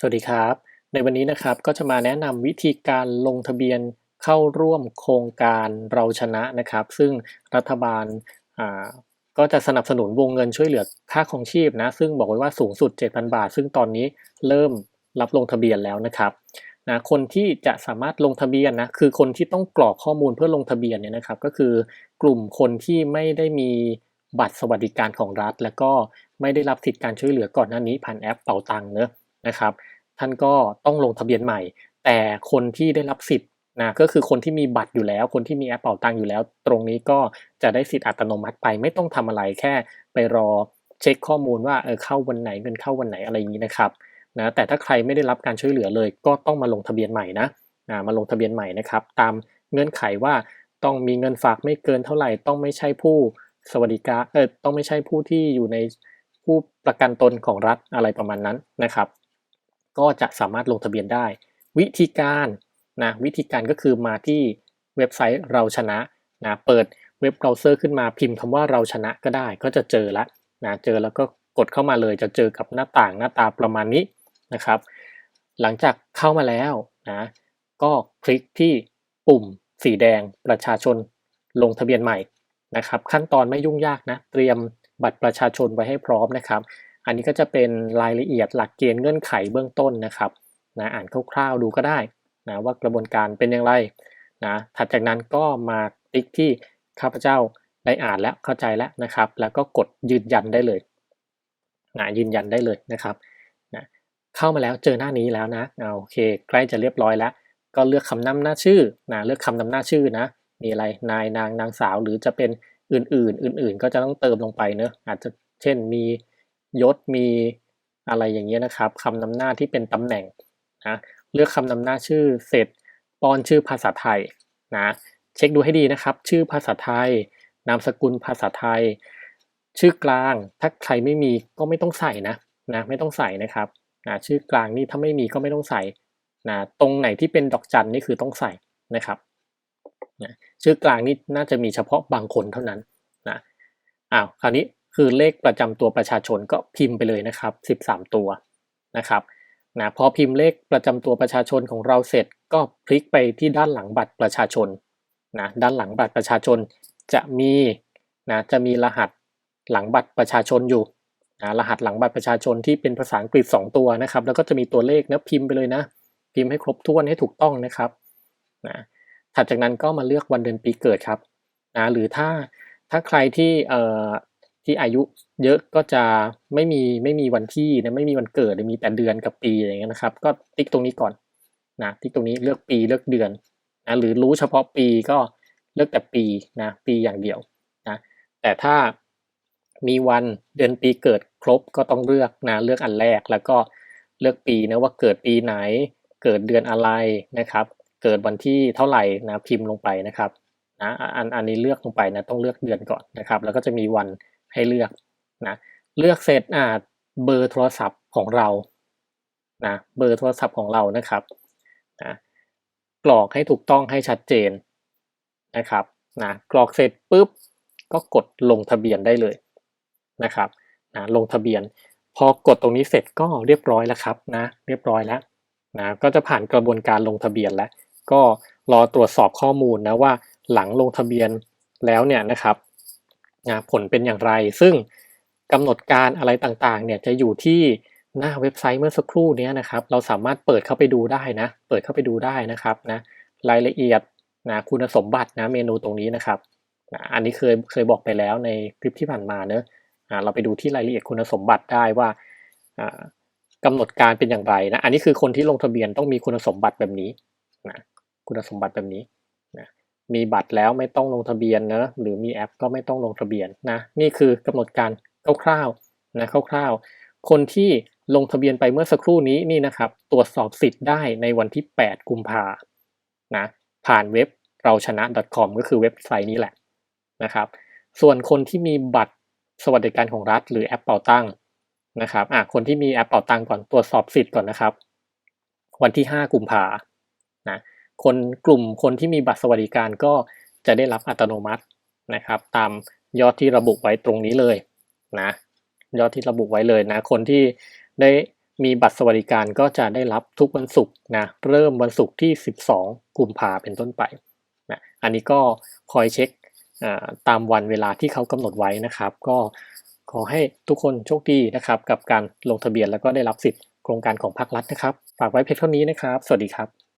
สวัสดีครับ ในวันนี้นะครับก็จะมาแนะนำวิธีการลงทะเบียนเข้าร่วมโครงการเราชนะนะครับ ซึ่งรัฐบาลาก็จะสนับสนุนวงเงินช่วยเหลือค่าครองชีพนะ ซึ่งบอกไว้ว่าสูงสุด 7,000 บาท ซึ่งตอนนี้เริ่มรับลงทะเบียนแล้วนะครับนะคนที่จะสามารถลงทะเบียนนะคือคนที่ต้องกรอกข้อมูลเพื่อลงทะเบียนเนี่ยนะครับ ก็คือกลุ่มคนที่ไม่ได้มีบัตรสวัสดิการของรัฐ แล้วก็ไม่ได้รับสิทธิการช่วยเหลือก่อนหน้านี้ผ่านแอปเป๋าตังเนอะ นะครับ ท่านก็ต้องลงทะเบียนใหม่ แต่คนที่ได้รับสิทธิ์นะก็คือคนที่มีบัตรอยู่แล้ว คนที่มีแอปเป่าตังอยู่แล้ว ตรงนี้ก็จะได้สิทธิ์อัตโนมัติไป ไม่ต้องทำอะไรแค่ไปรอเช็คข้อมูลว่าเออเข้าวันไหนเงินเข้าวันไหนอะไรอย่างนี้นะครับนะแต่ถ้าใครไม่ได้รับการช่วยเหลือเลย ก็ต้องมาลงทะเบียนใหม่นะนะมาลงทะเบียนใหม่นะครับ ตามเงื่อนไขว่าต้องมีเงินฝากไม่เกินเท่าไหร่ ต้องไม่ใช่ผู้สวัสดิการเออต้องไม่ใช่ผู้ที่อยู่ในผู้ประกันตนของรัฐอะไรประมาณนั้นนะครับ ก็จะสามารถลงทะเบียนได้ วิธีการนะวิธีการก็คือมาที่เว็บไซต์เราชนะนะเปิดเว็บเบราว์เซอร์ขึ้นมาพิมพ์คำว่าเราชนะก็ได้ ก็จะเจอล้วนะเจอแล้วก็กดเข้ามาเลยจะเจอกับหน้าต่างหน้าตาประมาณนี้นะครับ หลังจากเข้ามาแล้วนะก็คลิกที่ปุ่มสีแดงประชาชนลงทะเบียนใหม่นะครับ ขั้นตอนไม่ยุ่งยากนะ เตรียมบัตรประชาชนไว้ให้พร้อมนะครับ อันนี้ก็จะเป็นรายละเอียดหลักเกณฑ์เงื่อนไขเบื้องต้นนะครับนะอ่านคร่าวๆดูก็ได้นะว่ากระบวนการเป็นอย่างไรนะถัดจากนั้นก็มาติ๊กที่ข้าพเจ้าได้อ่านแล้วเข้าใจแล้วนะครับ แล้วก็กดยืนยันได้เลยนะยืนยันได้เลยนะครับนะเข้ามาแล้วเจอหน้านี้แล้วนะโอเคใกล้จะเรียบร้อยแล้ว ก็เลือกคำนำหน้าชื่อนะเลือกคำนำหน้าชื่อนะมีอะไรนายนางนางสาวหรือจะเป็นอื่นๆ อื่น ๆ ก็จะต้องเติมลงไปเนอะอาจจะเช่นมี ยศมีอะไรอย่างเงี้ยนะครับคำนำหน้าที่เป็นตำแหน่งนะเลือกคำนำหน้าชื่อเสร็จป้อนชื่อภาษาไทยนะเช็คดูให้ดีนะครับ ชื่อภาษาไทย นามสกุลภาษาไทย ชื่อกลางถ้าใครไม่มีก็ไม่ต้องใส่นะนะไม่ต้องใส่นะครับนะชื่อกลางนี่ถ้าไม่มีก็ไม่ต้องใส่นะตรงไหนที่เป็นดอกจันนี่คือต้องใส่นะครับนะชื่อกลางนี่น่าจะมีเฉพาะบางคนเท่านั้นนะอ้าวคราวนี้ คือเลขประจำตัวประชาชนก็พิมพ์ไปเลยนะครับ 13 ตัวนะครับนะพอพิมพ์เลขประจำตัวประชาชนของเราเสร็จก็พลิกไปที่ด้านหลังบัตรประชาชนนะด้านหลังบัตรประชาชนจะมีนะจะมีรหัสหลังบัตรประชาชนอยู่นะรหัสหลังบัตรประชาชนที่เป็นภาษาอังกฤษ 2 ตัวนะครับ แล้วก็จะมีตัวเลขนะพิมพ์ไปเลยนะ พิมพ์ให้ครบถ้วนให้ถูกต้องนะครับนะถัดจากนั้นก็มาเลือกวันเดือนปีเกิดครับนะหรือถ้าถ้าใครที่เอ่อ ที่อายุเยอะก็จะไม่มีไม่มีวันที่นะไม่มีวันเกิดมีแต่เดือนกับปีอย่างเงี้ยนะครับ ก็ติ๊กตรงนี้ก่อนนะติ๊กตรงนี้เลือกปีเลือกเดือนนะหรือรู้เฉพาะปีก็เลือกแต่ปีนะปีอย่างเดียวนะแต่ถ้ามีวันเดือนปีเกิดครบก็ต้องเลือกนะเลือกอันแรกแล้วก็เลือกปีนะว่าเกิดปีไหน เกิดเดือนอะไรนะครับ เกิดวันที่เท่าไหร่นะพิมพ์ลงไปนะครับนะอันอันนี้เลือกลงไปนะต้องเลือกเดือนก่อนนะครับ แล้วก็จะมีวัน ให้เลือกนะเลือกเสร็จอ่าเบอร์โทรศัพท์ของเรานะเบอร์โทรศัพท์ของเรานะครับนะกรอกให้ถูกต้องให้ชัดเจนนะครับนะกรอกเสร็จปุ๊บก็กดลงทะเบียนได้เลยนะครับนะลงทะเบียน พอกดตรงนี้เสร็จก็เรียบร้อยแล้วครับนะเรียบร้อยแล้วนะก็จะผ่านกระบวนการลงทะเบียนแล้ว ก็รอตรวจสอบข้อมูลนะว่าหลังลงทะเบียนแล้วเนี่ยนะครับ นะผลเป็นอย่างไร ซึ่งกำหนดการอะไรต่างๆเนี่ยจะอยู่ที่หน้าเว็บไซต์เมื่อสักครู่นี้นะครับ เราสามารถเปิดเข้าไปดูได้นะ เปิดเข้าไปดูได้นะครับนะรายละเอียดนะคุณสมบัตินะเมนูตรงนี้นะครับนะอันนี้เคยเคยบอกไปแล้วในคลิปที่ผ่านมาเนอะเราไปดูที่รายละเอียดคุณสมบัติได้ว่ากำหนดการเป็นอย่างไรนะ อันนี้คือคนที่ลงทะเบียนต้องมีคุณสมบัติแบบนี้นะคุณสมบัติแบบนี้ มีบัตรแล้วไม่ต้องลงทะเบียนนะหรือมีแอปก็ไม่ต้องลงทะเบียนนะนี่คือกำหนดการคร่าวๆนะคร่าวๆ คนที่ลงทะเบียนไปเมื่อสักครู่นี้นี่นะครับ ตรวจสอบสิทธิ์ได้ในวันที่ 8 กุมภานะผ่านเว็บเราชนะ .com ก็คือเว็บไซต์นี้แหละนะครับส่วนคนที่มีบัตรสวัสดิการของรัฐ หรือแอปเป่าตังนะครับอะคนที่มีแอปเป่าตังก่อนตรวจสอบสิทธิ์ก่อนนะครับ วันที่ 5 กุมภานะ คนกลุ่มคนที่มีบัตรสวัสดิการก็จะได้รับอัตโนมัตินะครับ ตามยอดที่ระบุไว้ตรงนี้เลยนะยอดที่ระบุไว้เลยนะ คนที่ได้มีบัตรสวัสดิการก็จะได้รับทุกวันศุกร์นะเริ่มวันศุกร์ที่ 12 กุมภาเป็นต้นไปนะอันนี้ก็คอยเช็คตามวันเวลาที่เขากำหนดไว้นะครับ ก็ขอให้ทุกคนโชคดีนะครับ กับการลงทะเบียนแล้วก็ได้รับสิทธิ์โครงการของภาครัฐนะครับ ฝากไว้เพียงเท่านี้นะครับ สวัสดีครับ